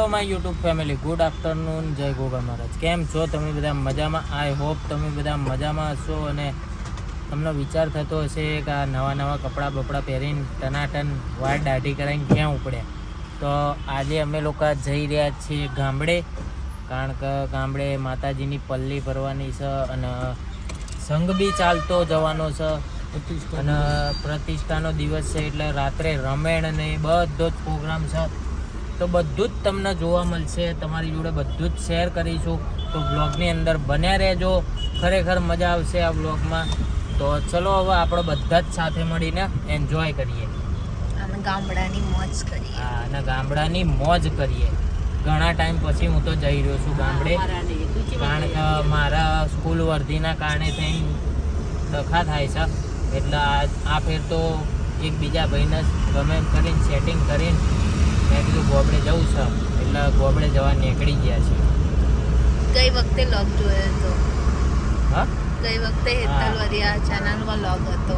Hello my YouTube family good afternoon જય ગોગા મહારાજ. કેમ છો? તમે બધા મજામાં? આઈ હોપ તમે બધા મજામાં હશો અને તમને વિચાર થતો હશે કે આ નવા નવા કપડાં બપડાં પહેરીને ટનાટન વાળ દાઢી કરાવીને ક્યાં ઉપડ્યા? તો આજે અમે લોકો જઈ રહ્યા છીએ ગામડે. કારણ કે ગામડે માતાજીની પલ્લી ભરવાની છે અને સંઘ બી ચાલતો જવાનો છે. અને પ્રતિષ્ઠાનો દિવસ છે એટલે રાત્રે રમેણ ને બધો જ પ્રોગ્રામ છે. તો બધું જ તમને જોવા મળશે. તમારી જોડે બધું જ શેર કરીશું. તો બ્લોગની અંદર બન્યા રહેજો. ખરેખર મજા આવશે આ બ્લોગમાં તો ચલો હવે આપણે બધા જ સાથે મળીને એન્જોય કરીએ. અને ગામડાની મોજ કરીએ. હા, અને ગામડાની મોજ કરીએ. ઘણા ટાઈમ પછી હું તો જઈ રહ્યો છું ગામડે. કારણ કે મારા સ્કૂલ વર્ધીના કારણે થઈ ડખા થાય છે. એટલે આ આ ફેર તો એકબીજા ભાઈને ગમે કરીને સેટિંગ કરીને મેં કીધું ગોબડે જવું છે. એટલે ગોબડે જવા નીકળી ગયા છે ગઈ વખતે લોગ જોયો હતો. હા? ગઈ વખતે હેતલ વરિયા ચેનલમાં લોગ હતો.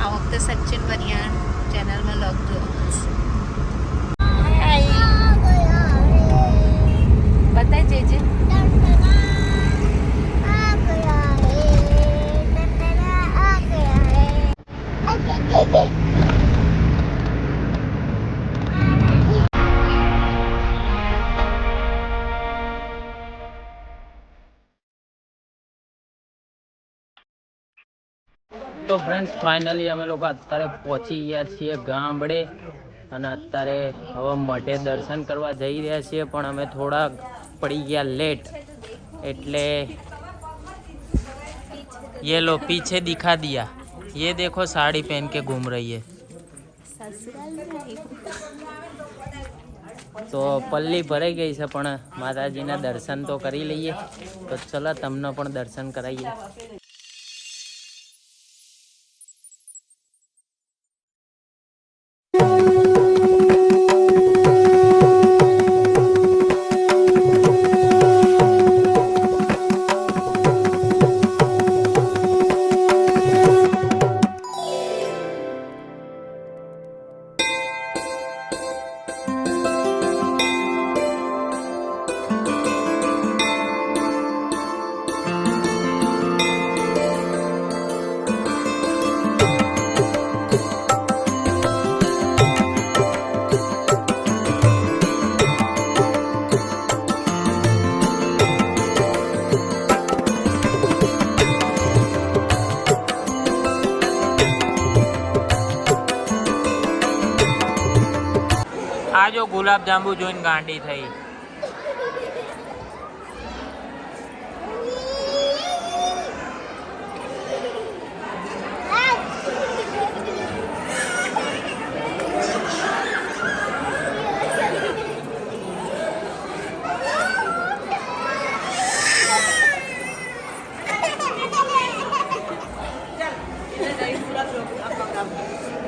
આ વખતે સચિન વરિયા ચેનલમાં લોગ જોયો મળશે તો ફ્રેન્ડ્સ ફાઇનલી અમે લોકો અત્યારે પહોંચી ગયા છીએ ગામડે અને અત્યારે હવે મઢે દર્શન કરવા જઈ રહ્યા છીએ પણ અમે થોડા પડી ગયા લેટ એટલે ये लो पीछे दिखा दिया ये देखो साड़ी पहन के घूम रही है તો પલ્લી ભરાઈ ગઈ છે પણ માતાજીના દર્શન તો કરી લઈએ તો ચલો તમને પણ દર્શન કરાવીએ આ જો ગુલાબ જાંબુ જોઈને ગાંડી થઈ.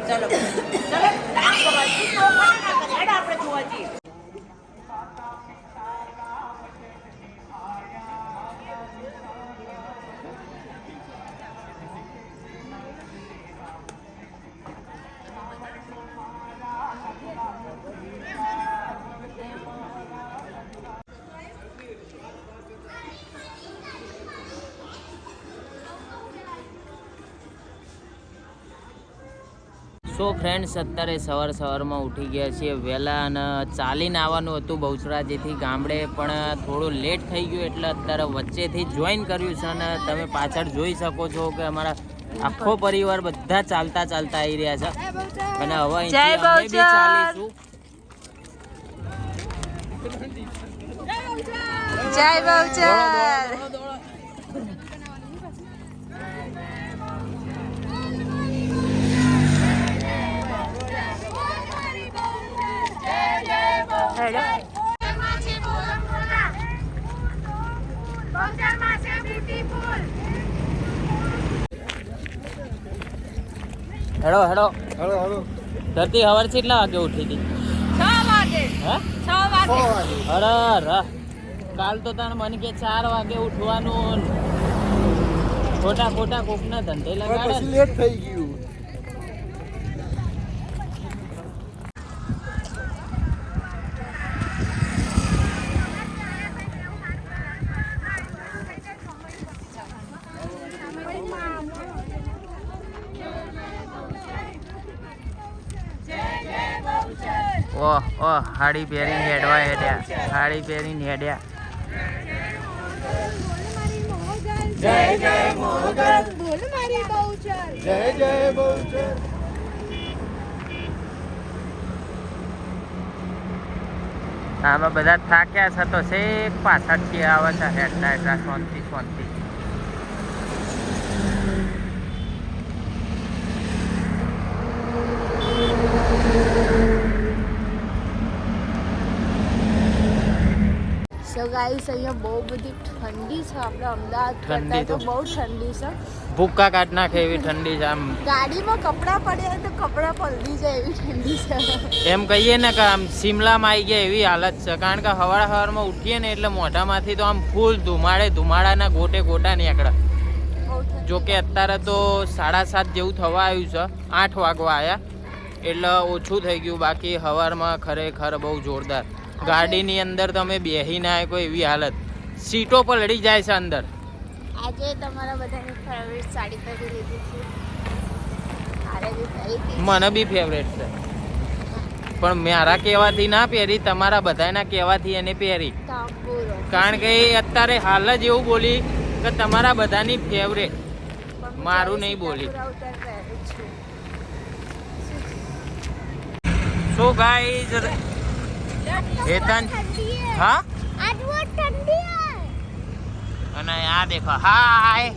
ya lo pensé. સો ફ્રેન્ડ્સ અત્યારે સવાર સવારમાં ઉઠી ગયા છીએ. વહેલા અને ચાલીને આવવાનું હતું બહુચરાજીથી ગામડે પણ થોડું લેટ થઈ ગયું એટલે અત્યારે વચ્ચેથી જોઈન કર્યું છે અને તમે પાછળ જોઈ શકો છો કે અમારા આખો પરિવાર બધા ચાલતા ચાલતા આવી રહ્યા છે. અને હવે! ચાલીશું. જય બહુચર! હેલો. હેડો હેડો હલો હલો. ધરતી હવાર કેટલા વાગે ઉઠી હતી? છ વાગે. હે? છ વાગે. અરે ર કાલ તો તને મને કે ચાર વાગે ઉઠવાનું. ખોટા ખોટા કોકના ધંધે લગાડે. પછી લેટ થઈ ગયું. ઓહ ઓહ, હાડી પહેરીને હેડવા હેડ્યા. હાડી પહેરીને હેડ્યા. જય જય બોલ મારી બહુચર જય જય બહુચર આમાં બધા થાક્યા છે તો શેક પાછળથી આવે છે હેડતા હેડતા શાંતિ શાંતિ સો ગાઈસ અહીંયા બહુ બધી ઠંડી છે. આપણે અમદાવાદ ઠંડી તો. બહુ ઠંડી છે. ભૂક્કા કાઢ નાખે એવી ઠંડી છે આમ. ગાડીમાં કપડાં પડ્યા તો કપડાં પલળી જાય એવી ઠંડી છે. એમ કહીએ ને કે આમ શિમલામાં આવી ગયા એવી હાલત છે. કારણ કે હવાર હવારમાં ઉઠીએ ને એટલે મોઢામાંથી તો આમ ફૂલ ધુમાડે ધુમાડાના ગોટે ગોટા નીકળે. જો કે અત્યારે તો સાડા સાત જેવું થવા આવ્યું છે. આઠ વાગવા આવ્યા એટલે ઓછું થઈ ગયું. બાકી હવારમાં ખરેખર બહુ જોરદાર. ગાડીની અંદર તમે બેહી ના શકો એવી હાલત. સીટો પલળી જાય છે અંદર. આજે તમારા બધાની ફેવરેટ સાડી પહેરી લીધી છે. મને બી ફેવરેટ છે. પણ મારા કહેવાથી ના પહેરી તમારા બધાના કહેવાથી એને પહેરી. કારણ કે એ અત્યારે હાલ જ એવું બોલી કે તમારા બધાની ફેવરેટ મારું નહીં બોલી. સો ગાઈઝ હેતન હા. અને આ દેખો હાય!